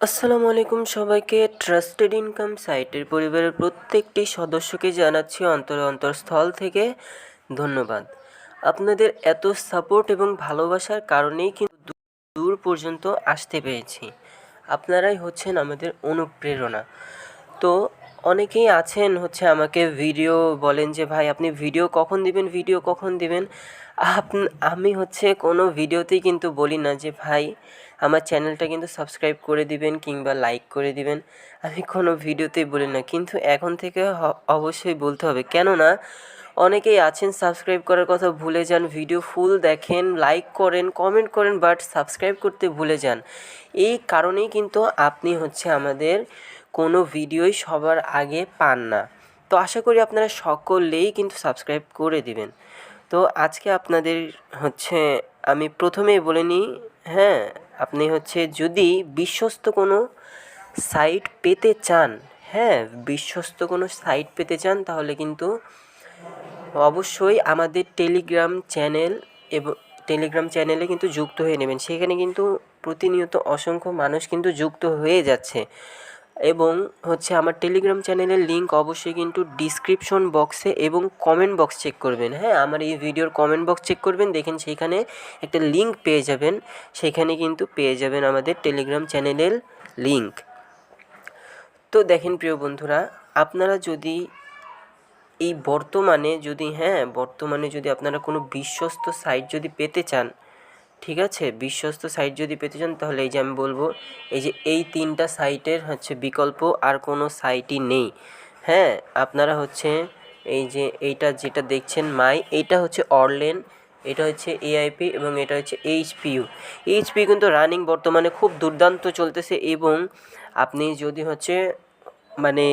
আসসালামু আলাইকুম সবাইকে ট্রাস্টেড ইনকাম সাইটের পরিবারের প্রত্যেকটি সদস্যকে জানাচ্ছি অন্তর অন্তরস্থল থেকে ধন্যবাদ। আপনাদের এত সাপোর্ট এবং ভালোবাসার কারণেই কিন্তু দূর পর্যন্ত আসতে পেরেছি। আপনারাই হচ্ছেন আমাদের অনুপ্রেরণা। তো অনেকেই আছেন হচ্ছে আমাকে ভিডিও বলেন যে, ভাই, আপনি ভিডিও কখন দিবেন? ভিডিও কখন দিবেন? আমি হচ্ছে কোনো ভিডিওতেই কিন্তু বলি না যে, ভাই, আমার চ্যানেলটা কিন্তু সাবস্ক্রাইব করে দিবেন কিংবা লাইক করে দিবেন। আমি কোনো ভিডিওতেই বলি না। কিন্তু এখন থেকে অবশ্যই বলতে হবে। কেননা, অনেকেই আছেন সাবস্ক্রাইব করার কথা ভুলে যান, ভিডিও ফুল দেখেন, লাইক করেন, কমেন্ট করেন, বাট সাবস্ক্রাইব করতে ভুলে যান। এই কারণেই কিন্তু আপনি হচ্ছে আমাদের কোনো ভিডিওই সবার আগে পান না। তো আশা করি আপনারা সকলেই কিন্তু সাবস্ক্রাইব করে দিবেন। তো আজকে আপনাদের হচ্ছে আমি প্রথমেই বলে নিই হ্যাঁ আপনি হচ্ছে যদি বিশ্বস্ত কোনো সাইট পেতে চান হ্যাঁ বিশ্বস্ত কোনো সাইট পেতে চান, তাহলে কিন্তু অবশ্যই আমাদের টেলিগ্রাম চ্যানেল এবং টেলিগ্রাম চ্যানেলে কিন্তু যুক্ত হয়ে নেবেন। সেখানে কিন্তু প্রতিনিয়ত অসংখ্য মানুষ কিন্তু যুক্ত হয়ে যাচ্ছে। এবং হচ্ছে আমার টেলিগ্রাম চ্যানেলের লিঙ্ক অবশ্যই কিন্তু ডিসক্রিপশন বক্সে এবং কমেন্ট বক্স চেক করবেন। হ্যাঁ আমার এই ভিডিওর কমেন্ট বক্স চেক করবেন, দেখেন সেইখানে একটা লিঙ্ক পেয়ে যাবেন। সেখানে কিন্তু পেয়ে যাবেন আমাদের টেলিগ্রাম চ্যানেলের লিঙ্ক তো দেখেন প্রিয় বন্ধুরা, আপনারা যদি এই বর্তমানে যদি হ্যাঁ বর্তমানে যদি আপনারা কোনো বিশ্বস্ত সাইট যদি পেতে চান ঠিক আছে? বিশ্বস্ত সাইট যদি পেতে চান, তাহলে এই যে আমি বলব, এই যে এই তিনটা সাইটের হচ্ছে বিকল্প আর কোনো সাইটই নেই। হ্যাঁ আপনারা হচ্ছে এই যে এইটা যেটা দেখছেন মাই এইটা হচ্ছে অরলেন এটা হচ্ছে এআইপি এবং এটা হচ্ছে এইচপিইউ এইচপি কিন্তু রানিং বর্তমানে খুব দুর্দান্ত চলতেছে এবং আপনি যদি হচ্ছে মানে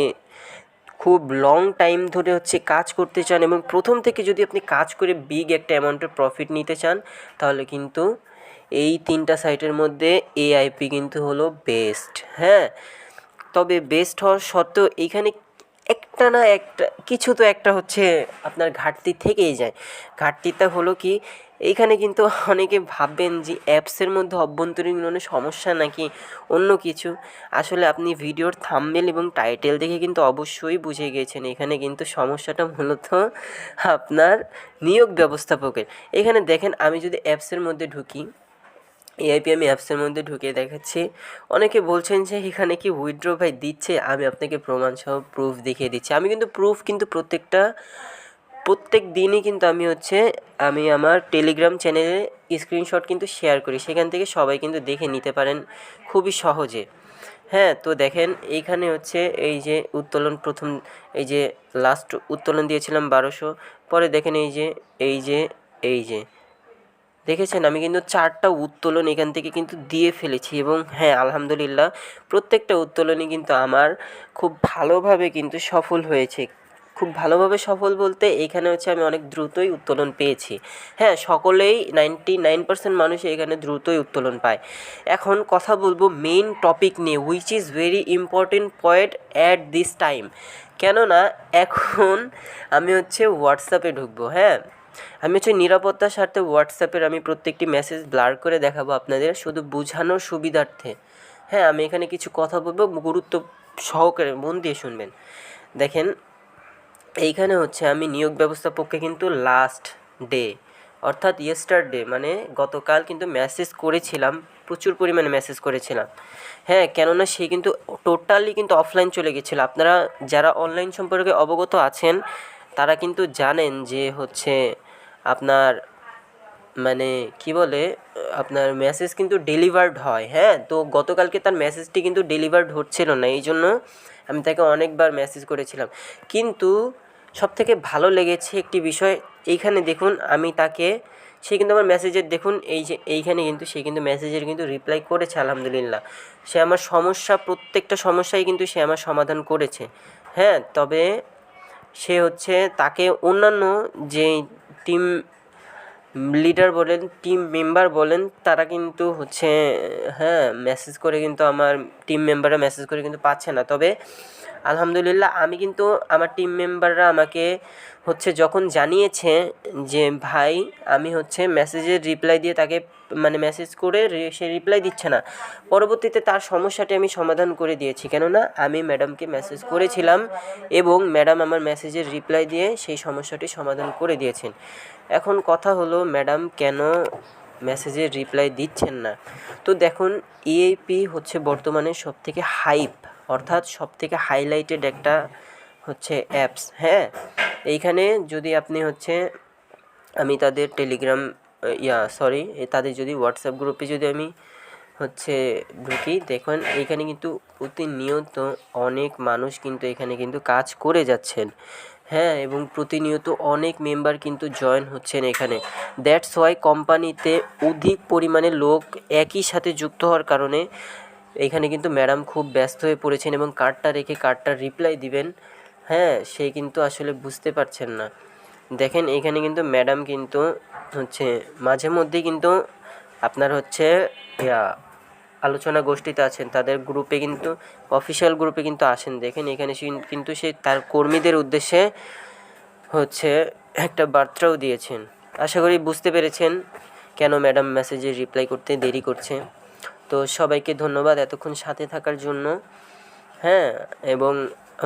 খুব লং টাইম ধরে হচ্ছে কাজ করতে চান এবং প্রথম থেকে যদি আপনি কাজ করে বিগ একটা অ্যামাউন্টের প্রফিট নিতে চান, তাহলে কিন্তু এই তিনটা সাইটের মধ্যে এআইপি কিন্তু হলো বেস্ট হ্যাঁ? তবে বেস্ট হওয়ার সত্ত্বেও এইখানে একটা না একটা, কিছু তো একটা হচ্ছে আপনার ঘাটতি থেকেই যায়। ঘাটতিটা হলো কি, এইখানে কিন্তু অনেকে ভাববেন যে অ্যাপসের মধ্যে অভ্যন্তরীণ কোনো সমস্যা নাকি অন্য কিছু। আসলে আপনি ভিডিওর থাম্বনেল এবং টাইটেল দেখে কিন্তু অবশ্যই বুঝে গিয়েছেন এখানে কিন্তু সমস্যাটা মূলত আপনার নিয়োগ ব্যবস্থাপকের। এখানে দেখেন, আমি যদি অ্যাপসের মধ্যে ঢুকি এআইপি আমি অ্যাপসের মধ্যে ঢুকিয়ে দেখাচ্ছি। অনেকে বলছেন যে, এখানে কি উইথড্র ভাই দিচ্ছে? আমি আপনাকে প্রমাণ সহ প্রুফ দেখিয়ে দিচ্ছি। আমি কিন্তু প্রুফ কিন্তু প্রত্যেকটা, প্রত্যেক দিনই কিন্তু আমি হচ্ছে, আমি আমার টেলিগ্রাম চ্যানেলে স্ক্রিনশট কিন্তু শেয়ার করি। সেখান থেকে সবাই কিন্তু দেখে নিতে পারেন খুবই সহজে। হ্যাঁ তো দেখেন, এইখানে হচ্ছে এই যে উত্তোলন প্রথম, এই যে লাস্ট উত্তোলন দিয়েছিলাম বারোশো। পরে দেখেন এই যে এই যে এই যে। দেখেছেন? আমি কিন্তু চারটা উত্তোলন এখান থেকে কিন্তু দিয়ে ফেলেছি এবং হ্যাঁ আলহামদুলিল্লাহ, প্রত্যেকটা উত্তোলনই কিন্তু আমার খুব ভালোভাবে কিন্তু সফল হয়েছে। খুব ভালোভাবে সফল বলতে এখানে হচ্ছে আমি অনেক দ্রুতই উত্তোলন পেয়েছি। হ্যাঁ সকলেই নাইনটি নাইন পার্সেন্ট মানুষ এখানে দ্রুতই উত্তোলন পায়। এখন কথা বলব মেইন টপিক নিয়ে which is very important point at this time কেননা এখন আমি হচ্ছে হোয়াটসঅ্যাপে ঢুকবো হ্যাঁ? আমি হচ্ছে নিরাপত্তার স্বার্থে হোয়াটসঅ্যাপের আমি প্রত্যেকটি মেসেজ ব্লার করে দেখাবো আপনাদের, শুধু বোঝানোর সুবিধার্থে। হ্যাঁ আমি এখানে কিছু কথা বলব, গুরুত্ব সহকারে মন দিয়ে শুনবেন। দেখেন, এইখানে হচ্ছে আমি নিয়োগ ব্যবস্থাপককে কিন্তু লাস্ট ডে অর্থাৎ ইয়েস্টারডে মানে গতকাল কিন্তু মেসেজ করেছিলাম, প্রচুর পরিমাণে মেসেজ করেছিলাম। হ্যাঁ কেননা সে কিন্তু টোটালি কিন্তু অফলাইন চলে গেছিল। আপনারা যারা অনলাইন সম্পর্কে অবগত আছেন, তারা কিন্তু জানেন যে হচ্ছে আপনার মানে কি বলে, আপনার মেসেজ কিন্তু ডেলিভার্ড হয় হ্যাঁ? তো গতকালকে তার মেসেজটি কিন্তু ডেলিভার্ড হচ্ছিল না, এই জন্য আমি তাকে অনেকবার মেসেজ করেছিলাম। কিন্তু সবথেকে ভালো লেগেছে একটি বিষয়, এইখানে দেখুন আমি তাকে, সে কিন্তু আমার মেসেজের দেখুন এই যে এইখানে কিন্তু সে কিন্তু মেসেজের কিন্তু রিপ্লাই করেছে, আলহামদুলিল্লাহ। সে আমার সমস্যা, প্রত্যেকটা সমস্যাই কিন্তু সে আমার সমাধান করেছে হ্যাঁ? তবে সে হচ্ছে তাকে অন্যান্য যে টিম লিডার বলেন টিম মেম্বার বলেন, তারা কিন্তু হচ্ছে হ্যাঁ মেসেজ করে কিন্তু আমার টিম মেম্বাররা মেসেজ করে কিন্তু পাচ্ছে না। তবে আলহামদুলিল্লাহ আমি কিন্তু আমার টিম মেম্বাররা আমাকে হচ্ছে যখন জানিয়েছে যে, ভাই, আমি হচ্ছে মেসেজের রিপ্লাই দিয়ে তাকে মানে মেসেজ করে সে রিপ্লাই দিচ্ছে না। পরবর্তীতে তার সমস্যাটি আমি সমাধান করে দিয়েছি। কেননা আমি ম্যাডামকে মেসেজ করেছিলাম এবং ম্যাডাম আমার মেসেজের রিপ্লাই দিয়ে সেই সমস্যাটি সমাধান করে দিয়েছেন। এখন কথা হলো ম্যাডাম কেন মেসেজের রিপ্লাই দিচ্ছেন না? তো দেখুন ইএপি হচ্ছে বর্তমানে সবথেকে হাইপ অর্থাৎ সবথেকে হাইলাইটেড একটা হচ্ছে অ্যাপস হ্যাঁ? এইখানে যদি আপনি হচ্ছে, আমি তাদের টেলিগ্রাম ইয়া সরি তাদের যদি হোয়াটসঅ্যাপ গ্রুপে যদি আমি হচ্ছে ঢুকি, দেখুন, এখানে কিন্তু প্রতিনিয়ত অনেক মানুষ কিন্তু এখানে কিন্তু কাজ করে যাচ্ছেন। হ্যাঁ এবং প্রতিনিয়ত অনেক মেম্বার কিন্তু জয়েন হচ্ছেন এখানে। দ্যাটস ওয়াই কোম্পানিতে অধিক পরিমাণে লোক একই সাথে যুক্ত হওয়ার কারণে এখানে কিন্তু ম্যাডাম খুব ব্যস্ত হয়ে পড়েছেন এবং কার্ডটা রেখে কার্ডটার রিপ্লাই দিবেন। হ্যাঁ সে কিন্তু আসলে বুঝতে পারছেন না। দেখেন, এখানে কিন্তু ম্যাডাম কিন্তু হচ্ছে, মাঝে মধ্যেই কিন্তু আপনার হচ্ছে আলোচনা গোষ্ঠীতে আছেন, তাদের গ্রুপে কিন্তু অফিসিয়াল গ্রুপে কিন্তু আসেন। দেখেন, এখানে কিন্তু সে তার কর্মীদের উদ্দেশ্যে হচ্ছে একটা বার্তাও দিয়েছেন। আশা করি বুঝতে পেরেছেন কেন ম্যাডাম মেসেজে রিপ্লাই করতে দেরি করছে। তো সবাইকে ধন্যবাদ এতক্ষণ সাথে থাকার জন্য। হ্যাঁ এবং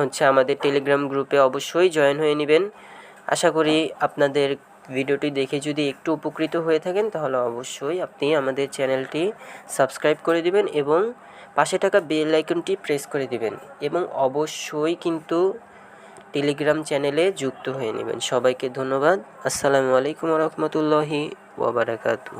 হচ্ছে আমাদের টেলিগ্রাম গ্রুপে অবশ্যই জয়েন হয়ে নেবেন। আশা করি আপনাদের ভিডিওটি দেখে যদি একটু উপকৃত হয়ে থাকেন, তাহলে অবশ্যই আপনি আমাদের চ্যানেলটি সাবস্ক্রাইব করে দিবেন এবং পাশে থাকা বেল আইকনটি প্রেস করে দিবেন এবং অবশ্যই কিন্তু টেলিগ্রাম চ্যানেলে যুক্ত হয়ে নেবেন। সবাইকে ধন্যবাদ। আসসালামু আলাইকুম রহমতুল্লাহি ওবরাকাতু